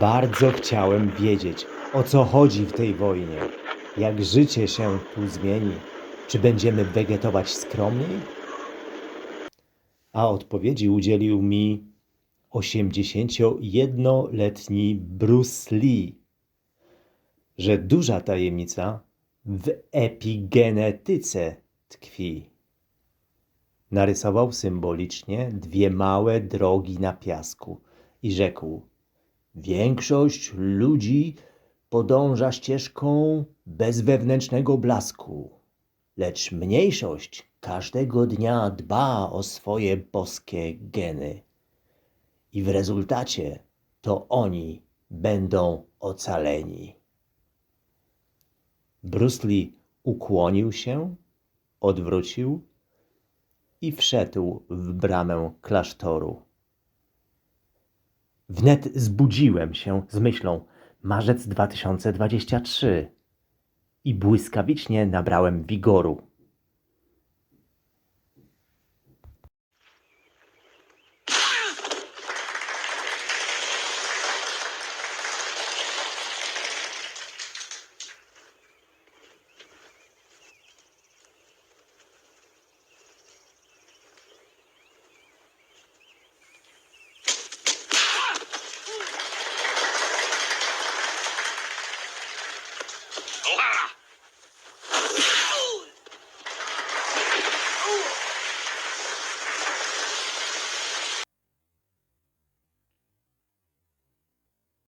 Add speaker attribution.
Speaker 1: Bardzo chciałem wiedzieć, o co chodzi w tej wojnie. Jak życie się tu zmieni. Czy będziemy wegetować skromniej? A odpowiedzi udzielił mi 81-letni Bruce Lee, że duża tajemnica w epigenetyce tkwi. Narysował symbolicznie dwie małe drogi na piasku i rzekł: Większość ludzi podąża ścieżką bez wewnętrznego blasku, lecz mniejszość każdego dnia dba o swoje boskie geny. I w rezultacie to oni będą ocaleni. Bruce Lee ukłonił się, odwrócił i wszedł w bramę klasztoru. Wnet zbudziłem się z myślą marzec 2023 i błyskawicznie nabrałem wigoru. Yeah!